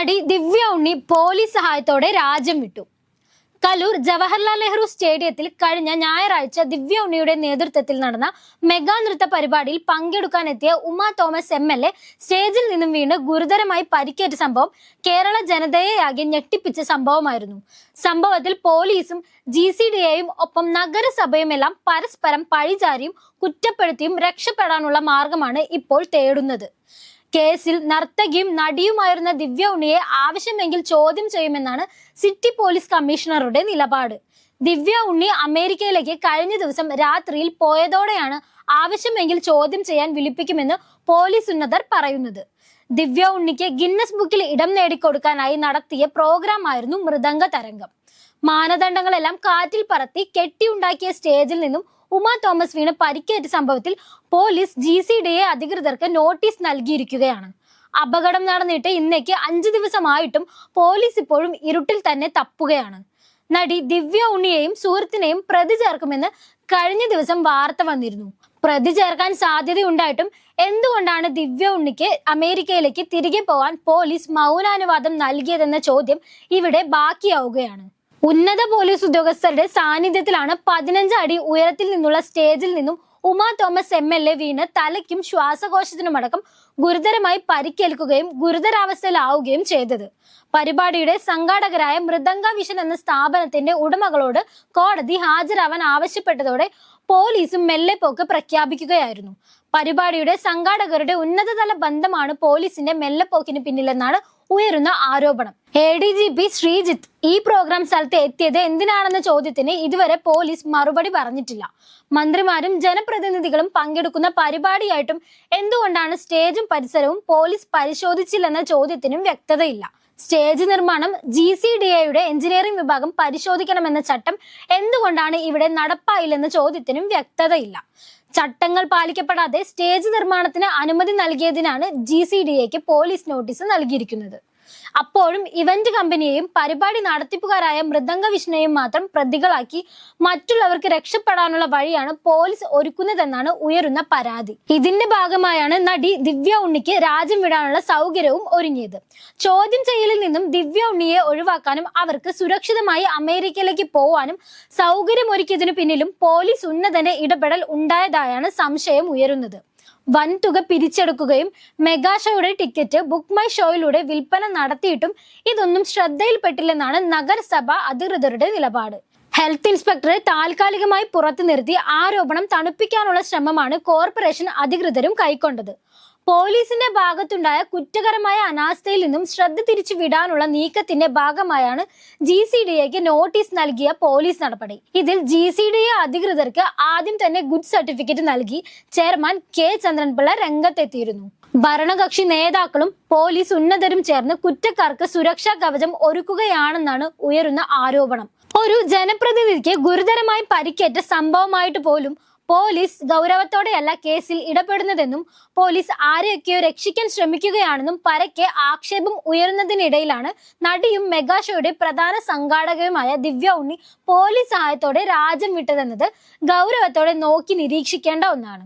നടി ദിവ്യ ഉണ്ണി പോലീസ് സഹായത്തോടെ രാജ്യം വിട്ടു. കലൂർ ജവഹർലാൽ നെഹ്റു സ്റ്റേഡിയത്തിൽ കഴിഞ്ഞ ഞായറാഴ്ച ദിവ്യ ഉണ്ണിയുടെ നേതൃത്വത്തിൽ നടന്ന മെഗാ നൃത്ത പരിപാടിയിൽ പങ്കെടുക്കാനെത്തിയ Uma Thomas M L A സ്റ്റേജിൽ നിന്നും വീണ് ഗുരുതരമായി പരിക്കേറ്റ സംഭവം കേരള ജനതയെയാകെ ഞെട്ടിപ്പിച്ച സംഭവമായിരുന്നു. സംഭവത്തിൽ പോലീസും ജി സി ഡി എയും ഒപ്പം നഗരസഭയുമെല്ലാം പരസ്പരം പഴിചാരിയും കുറ്റപ്പെടുത്തിയും രക്ഷപ്പെടാനുള്ള മാർഗമാണ് ഇപ്പോൾ തേടുന്നത്. കേസിൽ നർത്തകിയും നടിയുമായിരുന്ന ദിവ്യ ഉണ്ണിയെ ആവശ്യമെങ്കിൽ ചോദ്യം ചെയ്യുമെന്നാണ് സിറ്റി പോലീസ് കമ്മീഷണറുടെ നിലപാട്. ദിവ്യ ഉണ്ണി അമേരിക്കയിലേക്ക് കഴിഞ്ഞ ദിവസം രാത്രിയിൽ പോയതോടെയാണ് ആവശ്യമെങ്കിൽ ചോദ്യം ചെയ്യാൻ വിളിപ്പിക്കുമെന്ന് പോലീസ് ഉന്നതർ പറയുന്നത്. ദിവ്യ ഉണ്ണിക്ക് ഗിന്നസ് ബുക്കിൽ ഇടം നേടിക്കൊടുക്കാനായി നടത്തിയ പ്രോഗ്രാം ആയിരുന്നു മൃദംഗ തരംഗം. മാനദണ്ഡങ്ങളെല്ലാം കാറ്റിൽ പറത്തി കെട്ടിയുണ്ടാക്കിയ സ്റ്റേജിൽ നിന്നും ഉമ തോമസ് വീണ് പരിക്കേറ്റ സംഭവത്തിൽ police G C D A അധികൃതർക്ക് നോട്ടീസ് നൽകിയിരിക്കുകയാണ്. അപകടം നടന്നിട്ട് ഇന്നേക്ക് അഞ്ചു ദിവസമായിട്ടും പോലീസ് ഇപ്പോഴും ഇരുട്ടിൽ തന്നെ തപ്പുകയാണ്. നടി ദിവ്യ ഉണ്ണിയെയും സുഹൃത്തിനെയും പ്രതി ചേർക്കുമെന്ന് കഴിഞ്ഞ ദിവസം വാർത്ത വന്നിരുന്നു. പ്രതി ചേർക്കാൻ സാധ്യതയുണ്ടായിട്ടും എന്തുകൊണ്ടാണ് ദിവ്യ ഉണ്ണിക്ക് അമേരിക്കയിലേക്ക് തിരികെ പോകാൻ പോലീസ് മൗനാനുവാദം നൽകിയതെന്ന ചോദ്യം ഇവിടെ ബാക്കിയാവുകയാണ്. ഉന്നത പോലീസ് ഉദ്യോഗസ്ഥരുടെ സാന്നിധ്യത്തിലാണ് പതിനഞ്ച് അടി ഉയരത്തിൽ നിന്നുള്ള സ്റ്റേജിൽ നിന്നും Uma Thomas M L A വീണ് തലയ്ക്കും ശ്വാസകോശത്തിനുമടക്കം ഗുരുതരമായി പരിക്കേൽക്കുകയും ഗുരുതരാവസ്ഥയിലാവുകയും ചെയ്തത്. പരിപാടിയുടെ സംഘാടകരായ മൃദംഗ വിഷൻ എന്ന സ്ഥാപനത്തിന്റെ ഉടമകളോട് കോടതി ഹാജരാവാൻ ആവശ്യപ്പെട്ടതോടെ പോലീസും മെല്ലെപ്പോക്ക് പ്രഖ്യാപിക്കുകയായിരുന്നു. പരിപാടിയുടെ സംഘാടകരുടെ ഉന്നതതല ബന്ധമാണ് പോലീസിന്റെ മെല്ലെപ്പോക്കിന് പിന്നിലെന്നാണ് ഉയരുന്ന ആരോപണം. A D G P Sreejith ഈ പ്രോഗ്രാം സ്ഥലത്ത് എത്തിയത് എന്തിനാണെന്ന ചോദ്യത്തിന് ഇതുവരെ പോലീസ് മറുപടി പറഞ്ഞിട്ടില്ല. മന്ത്രിമാരും ജനപ്രതിനിധികളും പങ്കെടുക്കുന്ന പരിപാടിയായിട്ടും എന്തുകൊണ്ടാണ് സ്റ്റേജും പരിസരവും പോലീസ് പരിശോധിച്ചില്ലെന്ന ചോദ്യത്തിനും വ്യക്തതയില്ല. സ്റ്റേജ് നിർമ്മാണം ജി സി ഡി എയുടെ എഞ്ചിനീയറിംഗ് വിഭാഗം പരിശോധിക്കണമെന്ന ചട്ടം എന്തുകൊണ്ടാണ് ഇവിടെ നടപ്പായില്ലെന്ന ചോദ്യത്തിനും വ്യക്തതയില്ല. ചട്ടങ്ങൾ പാലിക്കപ്പെടാതെ സ്റ്റേജ് നിർമ്മാണത്തിന് അനുമതി നൽകിയതിനാണ് ജി സി ഡി എക്ക് പോലീസ് നോട്ടീസ് നൽകിയിരിക്കുന്നത്. അപ്പോഴും ഇവന്റ് കമ്പനിയെയും പരിപാടി നടത്തിപ്പുകാരായ മൃദംഗ വിഷ്ണുയെയും മാത്രം പ്രതികളാക്കി മറ്റുള്ളവർക്ക് രക്ഷപ്പെടാനുള്ള വഴിയാണ് പോലീസ് ഒരുക്കുന്നതെന്നാണ് ഉയരുന്ന പരാതി. ഇതിന്റെ ഭാഗമായാണ് നടി ദിവ്യ ഉണ്ണിക്ക് രാജ്യം വിടാനുള്ള സൗകര്യവും ഒരുങ്ങിയത്. ചോദ്യം ചെയ്യലിൽ നിന്നും ദിവ്യ ഉണ്ണിയെ ഒഴിവാക്കാനും അവർക്ക് സുരക്ഷിതമായി അമേരിക്കയിലേക്ക് പോവാനും സൗകര്യമൊരുക്കിയതിനു പിന്നിലും പോലീസ് ഉന്നതന്റെ ഇടപെടൽ ഉണ്ടായതായാണ് സംശയം ഉയരുന്നത്. വൻതുക പിരിച്ചെടുക്കുകയും മെഗാ ഷോയുടെ ടിക്കറ്റ് ബുക്ക് മൈ ഷോയിലൂടെ വിൽപ്പന നടത്തിയിട്ടും ഇതൊന്നും ശ്രദ്ധയിൽപ്പെട്ടില്ലെന്നാണ് നഗരസഭ അധികൃതരുടെ നിലപാട്. ഹെൽത്ത് ഇൻസ്പെക്ടറെ താൽക്കാലികമായി പുറത്തു നിർത്തി ആരോപണം തണുപ്പിക്കാനുള്ള ശ്രമമാണ് കോർപ്പറേഷൻ അധികൃതരും കൈക്കൊണ്ടത്. പോലീസിന്റെ ഭാഗത്തുണ്ടായ കുറ്റകരമായ അനാസ്ഥയിൽ നിന്നും ശ്രദ്ധ തിരിച്ചു വിടാനുള്ള നീക്കത്തിന്റെ ഭാഗമായാണ് ജി സി ഡി എക്ക് നോട്ടീസ് നൽകിയ പോലീസ് നടപടി. ഇതിൽ ജി സി ഡി എ അധികൃതർക്ക് ആദ്യം തന്നെ ഗുഡ് സർട്ടിഫിക്കറ്റ് നൽകി ചെയർമാൻ കെ ചന്ദ്രൻപിള്ള രംഗത്തെത്തിയിരുന്നു. ഭരണകക്ഷി നേതാക്കളും പോലീസ് ഉന്നതരും ചേർന്ന് കുറ്റക്കാർക്ക് സുരക്ഷാ കവചം ഒരുക്കുകയാണെന്നാണ് ഉയരുന്ന ആരോപണം. ഒരു ജനപ്രതിനിധിക്ക് ഗുരുതരമായി പരിക്കേറ്റ സംഭവമായിട്ട് പോലും പോലീസ് ഗൗരവത്തോടെയല്ല കേസിൽ ഇടപെടുന്നതെന്നും പോലീസ് ആരെയൊക്കെയോ രക്ഷിക്കാൻ ശ്രമിക്കുകയാണെന്നും പരക്കെ ആക്ഷേപം ഉയർന്നതിനിടയിലാണ് നടിയും മെഗാഷോയുടെ പ്രധാന സംഘാടകയുമായ ദിവ്യ ഉണ്ണി പോലീസ് സഹായത്തോടെ രാജ്യം വിട്ടതെന്നത് ഗൗരവത്തോടെ നോക്കി നിരീക്ഷിക്കേണ്ട ഒന്നാണ്.